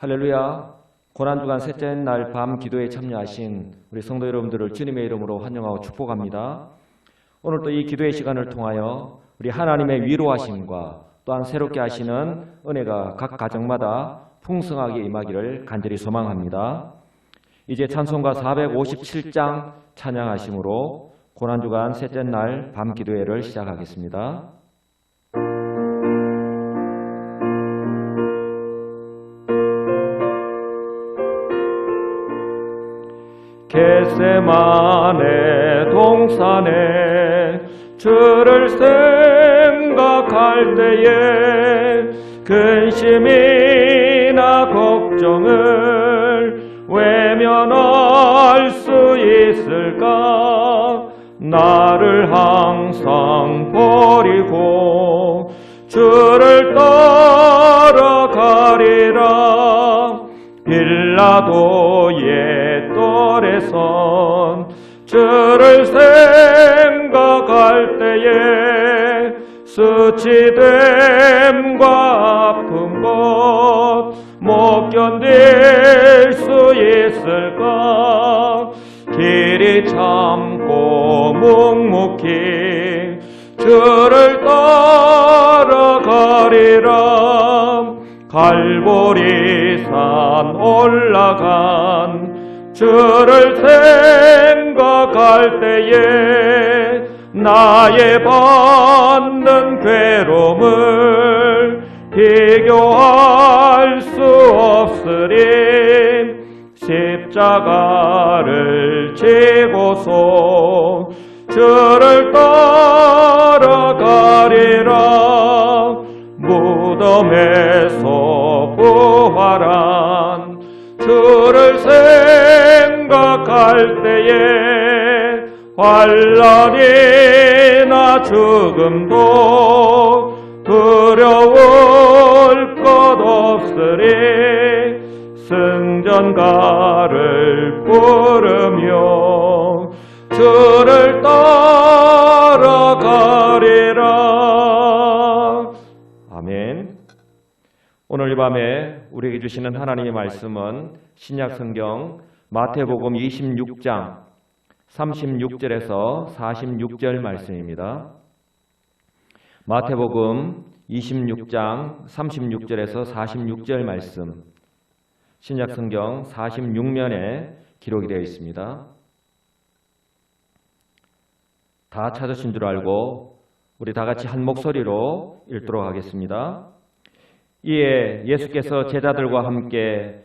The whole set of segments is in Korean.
할렐루야. 고난주간 셋째 날 밤 기도에 참여하신 우리 성도 여러분들을 주님의 이름으로 환영하고 축복합니다. 오늘 또이 기도의 시간을 통하여 우리 하나님의 위로하심과 또한 새롭게 하시는 은혜가 각 가정마다 풍성하게 임하기를 간절히 소망합니다. 이제 찬송가 457장 찬양하심으로 고난주간 셋째 날 밤 기도회를 시작하겠습니다. 겟세만의 동산에 주를 생각할 때에 근심이나 걱정을 외면할 수 있을까? 나를 항상 버리고 주를 따라가리라. 빌라도의 똘에선 주를 생각할 때에 수치됨과 아픈 것못 견딜 수 있을까? 길이 참고 묵묵히 주를 따라가리라. 갈보리산 올라간 주를 생각할 때에 나의 받는 괴로움을 비교할 수 없으리 십자가를 지고서 주를 따라가리라 무덤에 생각할 때에 환란이나 죽음도 두려울 것 없으리. 승전가를 부르며 주를 따라가리라. 아멘. 오늘 이 밤에 우리에게 주시는 하나님의 말씀은 신약 성경 마태복음 26장 36절에서 46절 말씀입니다. 마태복음 26장 36절에서 46절 말씀 신약 성경 46면에 기록이 되어 있습니다. 다 찾으신 줄 알고 우리 다 같이 한 목소리로 읽도록 하겠습니다. 이에 예수께서 제자들과 함께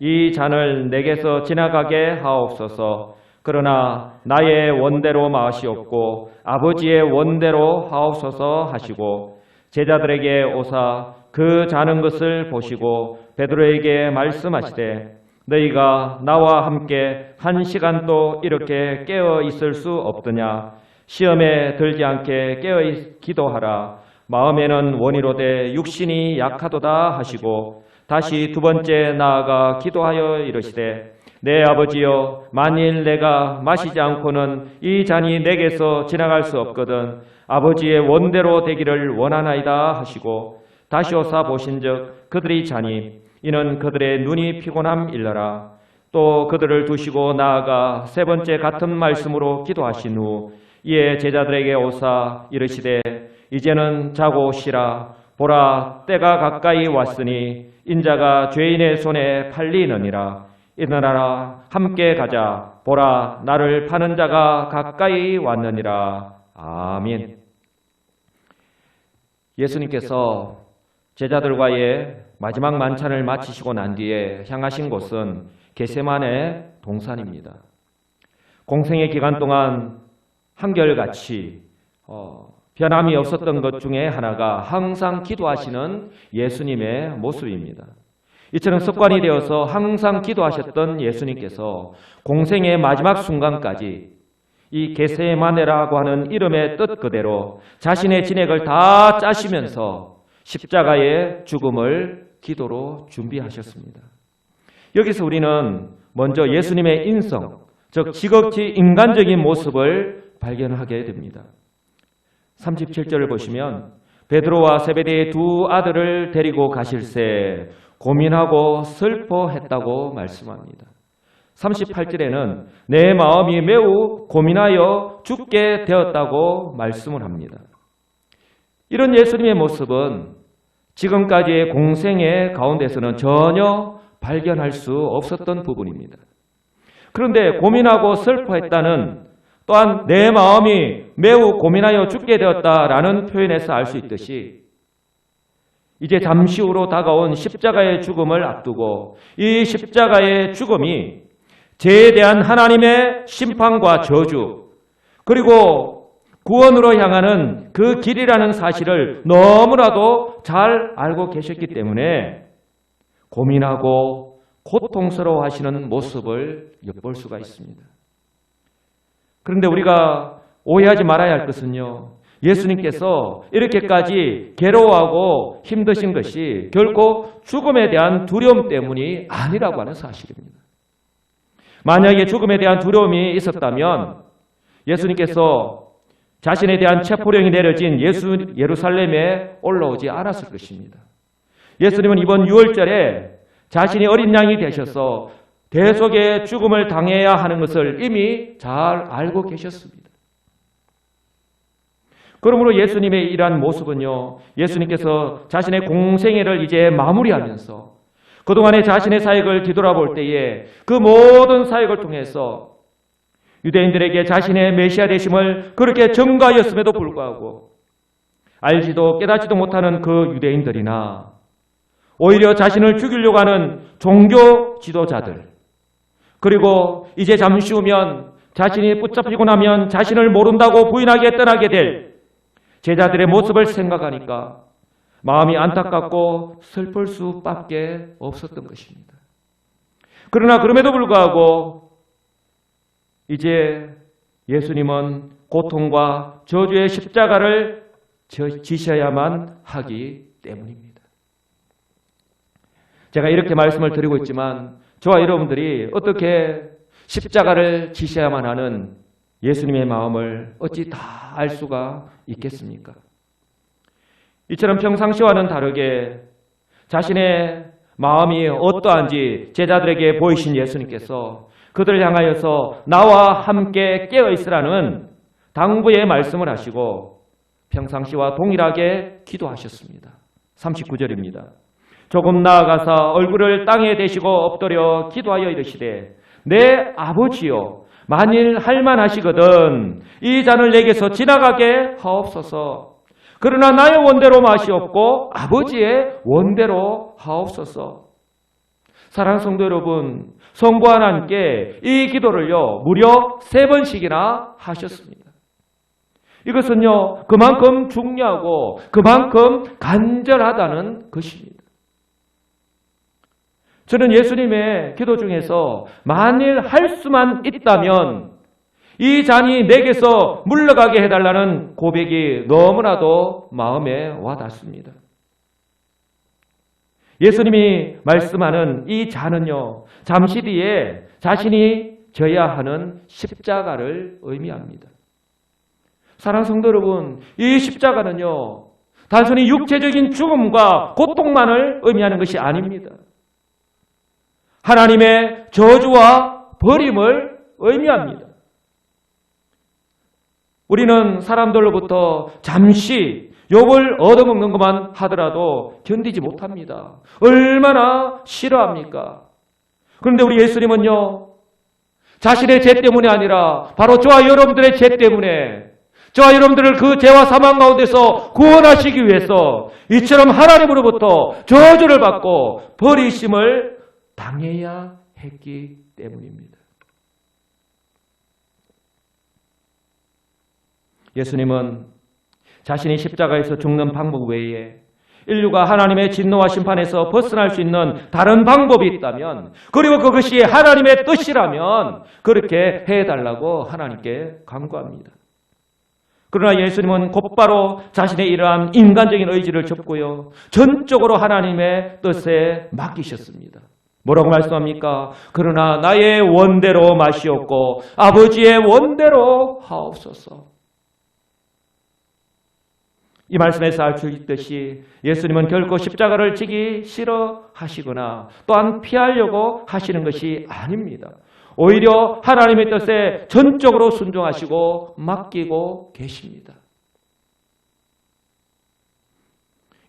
이 잔을 내게서 지나가게 하옵소서. 그러나 나의 원대로 마시옵고 아버지의 원대로 하옵소서 하시고 제자들에게 오사 그 자는 것을 보시고 베드로에게 말씀하시되 너희가 나와 함께 한 시간도 이렇게 깨어 있을 수 없더냐? 시험에 들지 않게 깨어 있 기도하라. 마음에는 원이로되 육신이 약하도다 하시고 다시 두 번째 나아가 기도하여 이르시되 내 아버지여 만일 내가 마시지 않고는 이 잔이 내게서 지나갈 수 없거든 아버지의 원대로 되기를 원하나이다 하시고 다시 오사 보신즉 그들이 자니 이는 그들의 눈이 피곤함 일러라. 또 그들을 두시고 나아가 세 번째 같은 말씀으로 기도하신 후 이에 제자들에게 오사 이르시되 이제는 자고 쉬라 보라 때가 가까이 왔으니 인자가 죄인의 손에 팔리느니라. 일어나라 함께 가자. 보라 나를 파는 자가 가까이 왔느니라. 아멘. 예수님께서 제자들과의 마지막 만찬을 마치시고 난 뒤에 향하신 곳은 게세만의 동산입니다. 공생의 기간 동안 한결같이 어, 변함이 없었던 것 중에 하나가 항상 기도하시는 예수님의 모습입니다. 이처럼 습관이 되어서 항상 기도하셨던 예수님께서 공생의 마지막 순간까지 이 게세마네라고 하는 이름의 뜻 그대로 자신의 진액을 다 짜시면서 십자가의 죽음을 기도로 준비하셨습니다. 여기서 우리는 먼저 예수님의 인성, 즉 지극히 인간적인 모습을 발견하게 됩니다. 37절을 보시면 베드로와 세베대의 두 아들을 데리고 가실새 고민하고 슬퍼했다고 말씀합니다. 38절에는 내 마음이 매우 고민하여 죽게 되었다고 말씀을 합니다. 이런 예수님의 모습은 지금까지의 공생의 가운데서는 전혀 발견할 수 없었던 부분입니다. 그런데 고민하고 슬퍼했다는 또한 내 마음이 매우 고민하여 죽게 되었다라는 표현에서 알 수 있듯이 이제 잠시 후로 다가온 십자가의 죽음을 앞두고 이 십자가의 죽음이 죄에 대한 하나님의 심판과 저주 그리고 구원으로 향하는 그 길이라는 사실을 너무나도 잘 알고 계셨기 때문에 고민하고 고통스러워 하시는 모습을 엿볼 수가 있습니다. 그런데 우리가 오해하지 말아야 할 것은요. 예수님께서 이렇게까지 괴로워하고 힘드신 것이 결코 죽음에 대한 두려움 때문이 아니라고 하는 사실입니다. 만약에 죽음에 대한 두려움이 있었다면 예수님께서 자신에 대한 체포령이 내려진 예수 예루살렘에 올라오지 않았을 것입니다. 예수님은 이번 6월절에 자신이 어린 양이 되셔서 대속의 죽음을 당해야 하는 것을 이미 잘 알고 계셨습니다. 그러므로 예수님의 이러한 모습은요, 예수님께서 자신의 공생애를 이제 마무리하면서 그동안의 자신의 사역을 뒤돌아볼 때에 그 모든 사역을 통해서 유대인들에게 자신의 메시아 되심을 그렇게 증거하였음에도 불구하고 알지도 깨닫지도 못하는 그 유대인들이나 오히려 자신을 죽이려고 하는 종교 지도자들 그리고 이제 잠시 후면 자신이 붙잡히고 나면 자신을 모른다고 부인하게 떠나게 될 제자들의 모습을 생각하니까 마음이 안타깝고 슬플 수밖에 없었던 것입니다. 그러나 그럼에도 불구하고 이제 예수님은 고통과 저주의 십자가를 지셔야만 하기 때문입니다. 제가 이렇게 말씀을 드리고 있지만 저와 여러분들이 어떻게 십자가를 지셔야만 하는 예수님의 마음을 어찌 다 알 수가 있겠습니까? 이처럼 평상시와는 다르게 자신의 마음이 어떠한지 제자들에게 보이신 예수님께서 그들을 향하여서 나와 함께 깨어 있으라는 당부의 말씀을 하시고 평상시와 동일하게 기도하셨습니다. 39절입니다. 조금 나아가서 얼굴을 땅에 대시고 엎드려 기도하여 이르시되 내 아버지여 만일 할만하시거든 이 잔을 내게서 지나가게 하옵소서. 그러나 나의 원대로 없고 아버지의 원대로 하옵소서. 사랑하는 성도 여러분 성부 하나님께 이 기도를요 무려 세 번씩이나 하셨습니다. 이것은요 그만큼 중요하고 그만큼 간절하다는 것입니다 저는 예수님의 기도 중에서 만일 할 수만 있다면 이 잔이 내게서 물러가게 해달라는 고백이 너무나도 마음에 와 닿습니다. 예수님이 말씀하는 이 잔은요, 잠시 뒤에 자신이 져야 하는 십자가를 의미합니다. 사랑 성도 여러분, 이 십자가는요, 단순히 육체적인 죽음과 고통만을 의미하는 것이 아닙니다. 하나님의 저주와 버림을 의미합니다. 우리는 사람들로부터 잠시 욕을 얻어먹는 것만 하더라도 견디지 못합니다. 얼마나 싫어합니까? 그런데 우리 예수님은요, 자신의 죄 때문이 아니라 바로 저와 여러분들의 죄 때문에 저와 여러분들을 그 죄와 사망 가운데서 구원하시기 위해서 이처럼 하나님으로부터 저주를 받고 버리심을 당해야 했기 때문입니다. 예수님은 자신이 십자가에서 죽는 방법 외에 인류가 하나님의 진노와 심판에서 벗어날 수 있는 다른 방법이 있다면 그리고 그것이 하나님의 뜻이라면 그렇게 해달라고 하나님께 간구합니다. 그러나 예수님은 곧바로 자신의 이러한 인간적인 의지를 접고요. 전적으로 하나님의 뜻에 맡기셨습니다. 뭐라고 말씀합니까? 그러나 나의 원대로 마시옵고 아버지의 원대로 하옵소서. 이 말씀에서 알 수 있듯이 예수님은 결코 십자가를 지기 싫어하시거나 또한 피하려고 하시는 것이 아닙니다. 오히려 하나님의 뜻에 전적으로 순종하시고 맡기고 계십니다.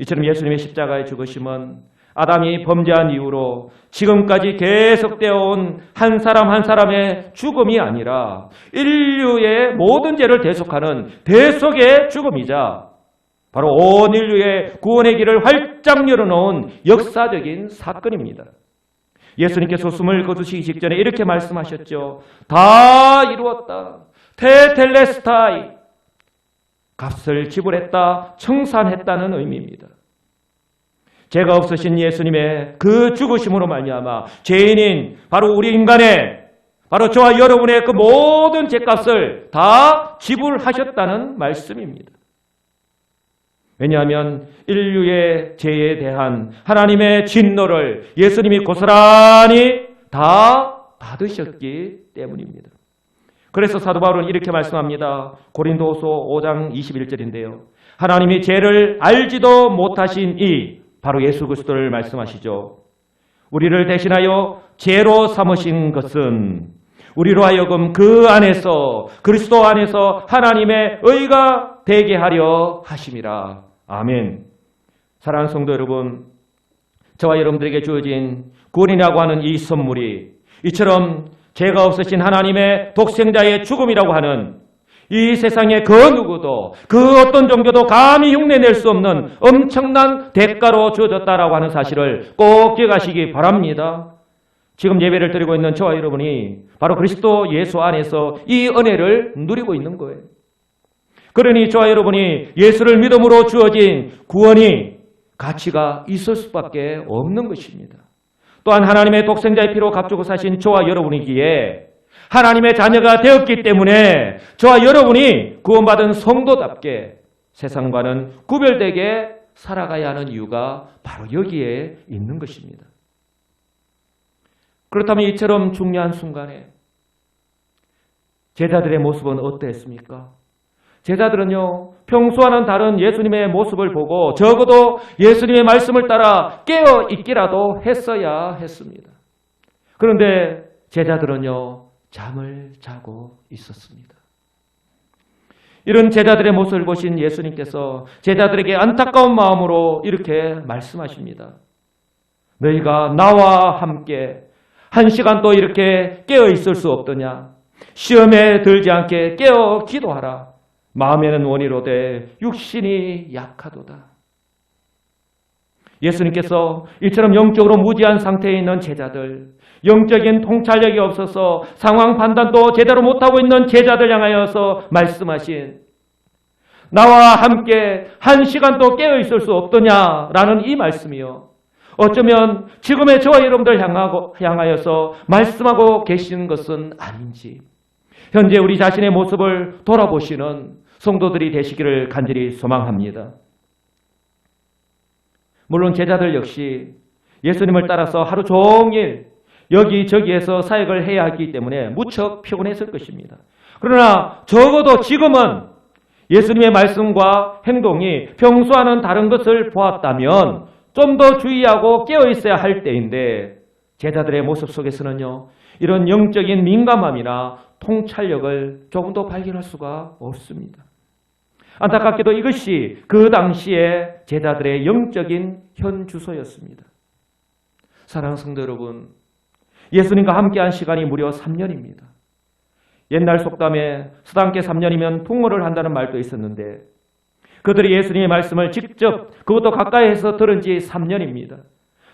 이처럼 예수님의 십자가의 죽으심은 아담이 범죄한 이후로 지금까지 계속되어 온 한 사람 한 사람의 죽음이 아니라 인류의 모든 죄를 대속하는 대속의 죽음이자 바로 온 인류의 구원의 길을 활짝 열어놓은 역사적인 사건입니다. 예수님께서 숨을 거두시기 직전에 이렇게 말씀하셨죠. 다 이루었다. 테텔레스타이. 값을 지불했다. 청산했다는 의미입니다. 죄가 없으신 예수님의 그 죽으심으로 말미암아 죄인인 바로 우리 인간의 바로 저와 여러분의 그 모든 죄값을 다 지불하셨다는 말씀입니다. 왜냐하면 인류의 죄에 대한 하나님의 진노를 예수님이 고스란히 다 받으셨기 때문입니다. 그래서 사도 바울은 이렇게 말씀합니다. 고린도서 5장 21절인데요. 하나님이 죄를 알지도 못하신 이 바로 예수 그리스도를 말씀하시죠. 우리를 대신하여 죄로 삼으신 것은 우리로 하여금 그 안에서 그리스도 안에서 하나님의 의가 되게 하려 하심이라. 아멘. 사랑하는 성도 여러분, 저와 여러분들에게 주어진 구원이라고 하는 이 선물이 이처럼 죄가 없으신 하나님의 독생자의 죽음이라고 하는 이 세상의 그 누구도 그 어떤 종교도 감히 흉내낼 수 없는 엄청난 대가로 주어졌다라고 하는 사실을 꼭 기억하시기 바랍니다. 지금 예배를 드리고 있는 저와 여러분이 바로 그리스도 예수 안에서 이 은혜를 누리고 있는 거예요. 그러니 저와 여러분이 예수를 믿음으로 주어진 구원이 가치가 있을 수밖에 없는 것입니다. 또한 하나님의 독생자의 피로 값주고 사신 저와 여러분이기에 하나님의 자녀가 되었기 때문에 저와 여러분이 구원받은 성도답게 세상과는 구별되게 살아가야 하는 이유가 바로 여기에 있는 것입니다. 그렇다면 이처럼 중요한 순간에 제자들의 모습은 어떠했습니까? 제자들은요, 평소와는 다른 예수님의 모습을 보고 적어도 예수님의 말씀을 따라 깨어 있기라도 했어야 했습니다. 그런데 제자들은요, 잠을 자고 있었습니다. 이런 제자들의 모습을 보신 예수님께서 제자들에게 안타까운 마음으로 이렇게 말씀하십니다. 너희가 나와 함께 한 시간도 이렇게 깨어 있을 수 없더냐? 시험에 들지 않게 깨어 기도하라. 마음에는 원이로되 육신이 약하도다. 예수님께서 이처럼 영적으로 무지한 상태에 있는 제자들, 영적인 통찰력이 없어서 상황 판단도 제대로 못하고 있는 제자들 향하여서 말씀하신 나와 함께 한 시간도 깨어 있을 수 없더냐라는 이 말씀이요. 어쩌면 지금의 저와 여러분들 향하고, 향하여서 말씀하고 계시는 것은 아닌지, 현재 우리 자신의 모습을 돌아보시는 성도들이 되시기를 간절히 소망합니다. 물론 제자들 역시 예수님을 따라서 하루 종일 여기저기에서 사역을 해야 하기 때문에 무척 피곤했을 것입니다. 그러나 적어도 지금은 예수님의 말씀과 행동이 평소와는 다른 것을 보았다면 좀 더 주의하고 깨어 있어야 할 때인데 제자들의 모습 속에서는요 이런 영적인 민감함이나 통찰력을 조금도 발견할 수가 없습니다. 안타깝게도 이것이 그 당시에 제자들의 영적인 현주소였습니다. 사랑하는 성도 여러분, 예수님과 함께한 시간이 무려 3년입니다. 옛날 속담에 수단께 3년이면 풍어를 한다는 말도 있었는데 그들이 예수님의 말씀을 직접 그것도 가까이에서 들은 지 3년입니다.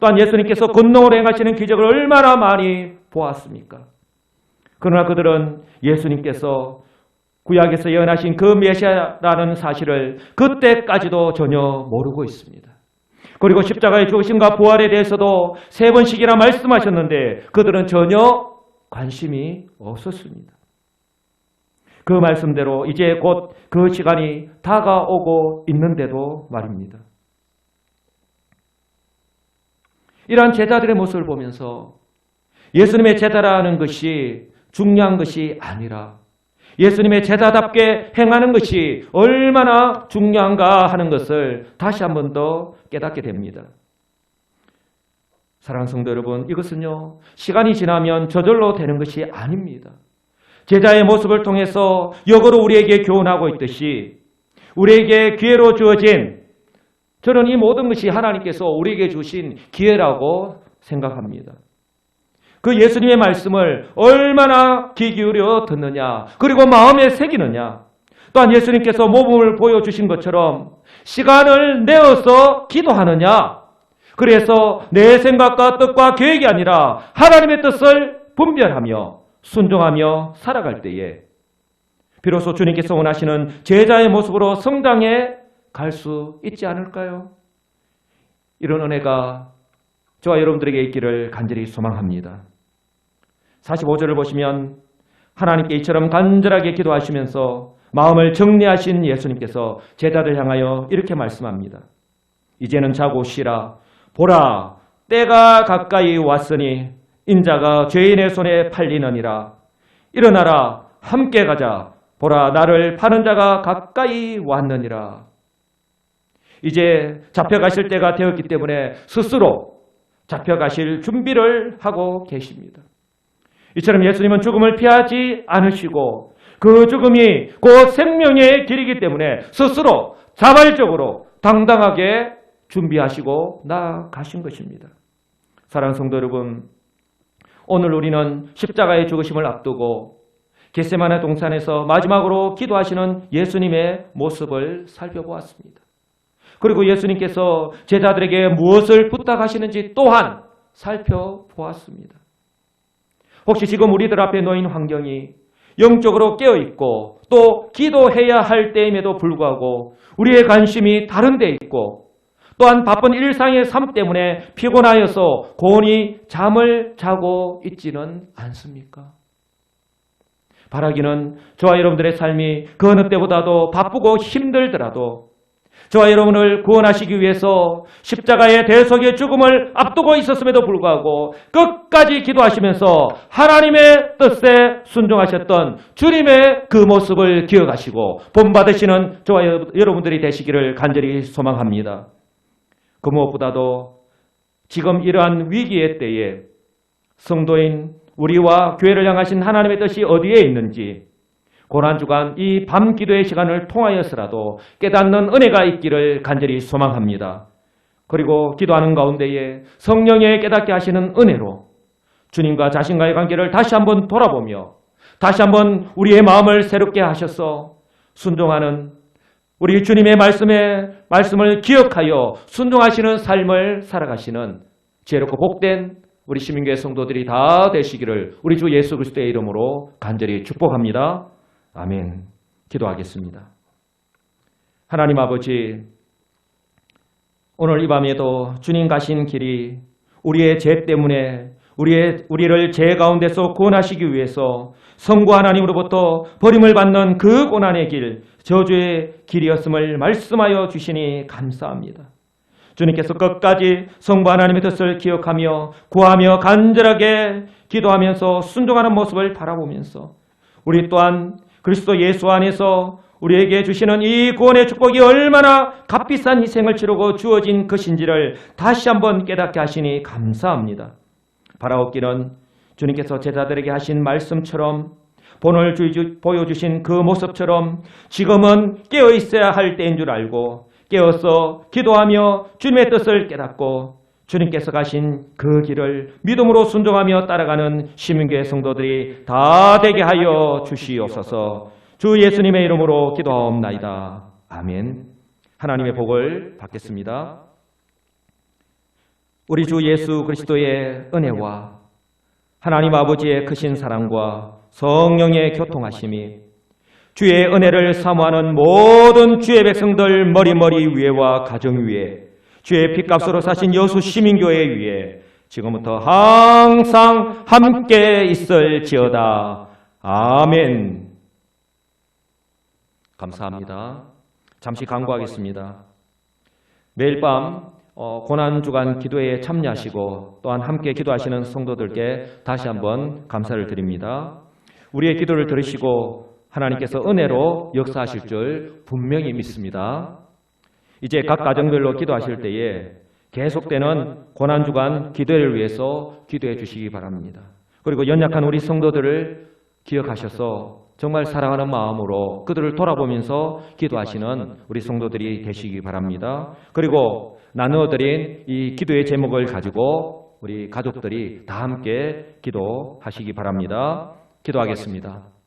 또한 예수님께서 권능으로 행하시는 기적을 얼마나 많이 보았습니까? 그러나 그들은 예수님께서 구약에서 예언하신 그 메시아라는 사실을 그때까지도 전혀 모르고 있습니다. 그리고 십자가의 죽으심과 부활에 대해서도 세 번씩이나 말씀하셨는데 그들은 전혀 관심이 없었습니다. 그 말씀대로 이제 곧 그 시간이 다가오고 있는데도 말입니다. 이러한 제자들의 모습을 보면서 예수님의 제자라는 것이 중요한 것이 아니라 예수님의 제자답게 행하는 것이 얼마나 중요한가 하는 것을 다시 한 번 더 깨닫게 됩니다. 사랑하는 성도 여러분, 이것은요, 시간이 지나면 저절로 되는 것이 아닙니다. 제자의 모습을 통해서 역으로 우리에게 교훈하고 있듯이 우리에게 기회로 주어진 저는 이 모든 것이 하나님께서 우리에게 주신 기회라고 생각합니다. 그 예수님의 말씀을 얼마나 귀 기울여 듣느냐, 그리고 마음에 새기느냐, 또한 예수님께서 모범을 보여주신 것처럼 시간을 내어서 기도하느냐, 그래서 내 생각과 뜻과 계획이 아니라 하나님의 뜻을 분별하며 순종하며 살아갈 때에 비로소 주님께서 원하시는 제자의 모습으로 성당에 갈수 있지 않을까요? 이런 은혜가 저와 여러분들에게 있기를 간절히 소망합니다. 45절을 보시면 하나님께 이처럼 간절하게 기도하시면서 마음을 정리하신 예수님께서 제자들 향하여 이렇게 말씀합니다. 이제는 자고 쉬라. 보라, 때가 가까이 왔으니 인자가 죄인의 손에 팔리느니라. 일어나라, 함께 가자. 보라, 나를 파는 자가 가까이 왔느니라. 이제 잡혀가실 때가 되었기 때문에 스스로 잡혀가실 준비를 하고 계십니다. 이처럼 예수님은 죽음을 피하지 않으시고 그 죽음이 곧 생명의 길이기 때문에 스스로 자발적으로 당당하게 준비하시고 나가신 것입니다. 사랑하는 성도 여러분, 오늘 우리는 십자가의 죽으심을 앞두고 겟세마네 동산에서 마지막으로 기도하시는 예수님의 모습을 살펴보았습니다. 그리고 예수님께서 제자들에게 무엇을 부탁하시는지 또한 살펴보았습니다. 혹시 지금 우리들 앞에 놓인 환경이 영적으로 깨어있고 또 기도해야 할 때임에도 불구하고 우리의 관심이 다른 데 있고 또한 바쁜 일상의 삶 때문에 피곤하여서 곤히 잠을 자고 있지는 않습니까? 바라기는 저와 여러분들의 삶이 그 어느 때보다도 바쁘고 힘들더라도 저와 여러분을 구원하시기 위해서 십자가의 대속의 죽음을 앞두고 있었음에도 불구하고 끝까지 기도하시면서 하나님의 뜻에 순종하셨던 주님의 그 모습을 기억하시고 본받으시는 저와 여러분들이 되시기를 간절히 소망합니다. 그 무엇보다도 지금 이러한 위기의 때에 성도인 우리와 교회를 향하신 하나님의 뜻이 어디에 있는지 고난주간 이 밤 기도의 시간을 통하여서라도 깨닫는 은혜가 있기를 간절히 소망합니다. 그리고 기도하는 가운데에 성령의 깨닫게 하시는 은혜로 주님과 자신과의 관계를 다시 한번 돌아보며 다시 한번 우리의 마음을 새롭게 하셔서 순종하는 우리 주님의 말씀에 말씀을 기억하여 순종하시는 삶을 살아가시는 지혜롭고 복된 우리 시민교회 성도들이 다 되시기를 우리 주 예수 그리스도의 이름으로 간절히 축복합니다. 아멘. 기도하겠습니다. 하나님 아버지, 오늘 이 밤에도 주님 가신 길이 우리의 죄 때문에 우리의, 우리를 죄 가운데서 구원하시기 위해서 성부 하나님으로부터 버림을 받는 그 고난의 길, 저주의 길이었음을 말씀하여 주시니 감사합니다. 주님께서 끝까지 성부 하나님의 뜻을 기억하며 구하며 간절하게 기도하면서 순종하는 모습을 바라보면서 우리 또한 그리스도 예수 안에서 우리에게 주시는 이 구원의 축복이 얼마나 값비싼 희생을 치르고 주어진 것인지를 다시 한번 깨닫게 하시니 감사합니다. 바라옵기는 주님께서 제자들에게 하신 말씀처럼 본을 보여주신 그 모습처럼 지금은 깨어 있어야 할 때인 줄 알고 깨어서 기도하며 주님의 뜻을 깨닫고 주님께서 가신 그 길을 믿음으로 순종하며 따라가는 시민교회 성도들이 다 되게 하여 주시옵소서. 주 예수님의 이름으로 기도하옵나이다. 아멘. 하나님의 복을 받겠습니다. 우리 주 예수 그리스도의 은혜와 하나님 아버지의 크신 사랑과 성령의 교통하심이 주의 은혜를 사모하는 모든 주의 백성들 머리머리 위에와 가정 위에 주의 피값으로 사신 여수 시민교회 위에 지금부터 항상 함께 있을지어다. 아멘. 감사합니다. 잠시 강구하겠습니다. 매일 밤 어, 고난주간 기도에 참여하시고 또한 함께 기도하시는 성도들께 다시 한번 감사를 드립니다. 우리의 기도를 들으시고 하나님께서 은혜로 역사하실 줄 분명히 믿습니다. 이제 각 가정별로 기도하실 때에 계속되는 고난 주간 기도를 위해서 기도해 주시기 바랍니다. 그리고 연약한 우리 성도들을 기억하셔서 정말 사랑하는 마음으로 그들을 돌아보면서 기도하시는 우리 성도들이 되시기 바랍니다. 그리고 나누어드린 이 기도의 제목을 가지고 우리 가족들이 다 함께 기도하시기 바랍니다. 기도하겠습니다.